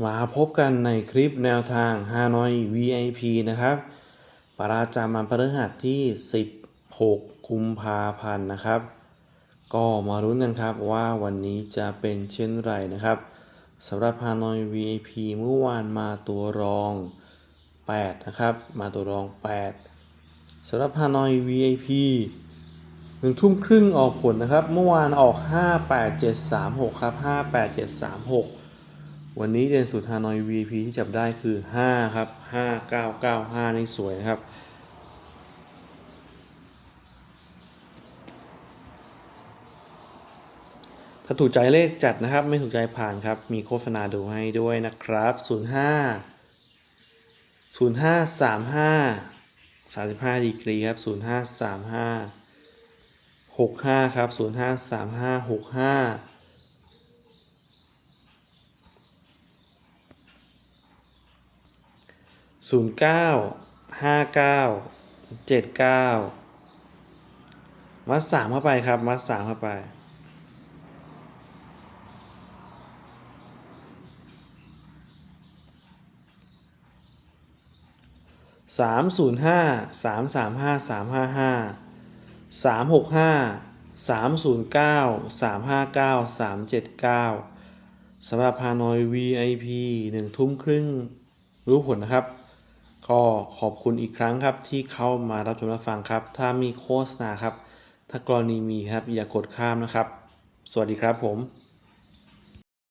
มาพบกันในคลิปแนวทาง Hanoi VIP นะครับ ประจำวันพฤหัสที่ 16 กุมภาพันธ์นะครับ ก็มารุ้นกันครับว่าวันนี้จะเป็นเช่นไรนะครับสำหรับ Hanoi VIP เมื่อวานมาตัวรอง 8 นะครับ มาตัวรอง 8สำหรับ Hanoi VIP หนึ่งทุ่มครึ่งออกผลนะครับ เมื่อวานออก 58736 ครับ 58736 วันนี้เด่นสุดฮานอย VP ที่จับได้คือ 5 ครับ 5995 นี่สวยนะครับ ถ้าถูกใจเลขจัดนะครับ ไม่ถูกใจผ่านครับ มีโฆษณาดูให้ด้วยนะครับ 05 0535 35 ดีกรีครับ 0535 65 ครับ 0535 65 ศูนย์เก้าห้าเก้าเจ็ดเก้ามัดสามเข้าไปครับ มัดสามเข้าไป สามศูนย์ห้าสามสามห้าสามห้าห้าสามหกห้าสามศูนย์เก้าสามห้าเก้าสามเจ็ดเก้าสำหรับฮานอย VIP หนึ่งทุ่มครึ่งรู้ผลนะครับ ก็ขอบคุณอีกครั้งครับที่เข้ามารับชมรับฟังครับ ถ้ามีโฆษณาครับ ถ้ากรณีมีครับอย่ากดข้ามนะครับ สวัสดีครับผม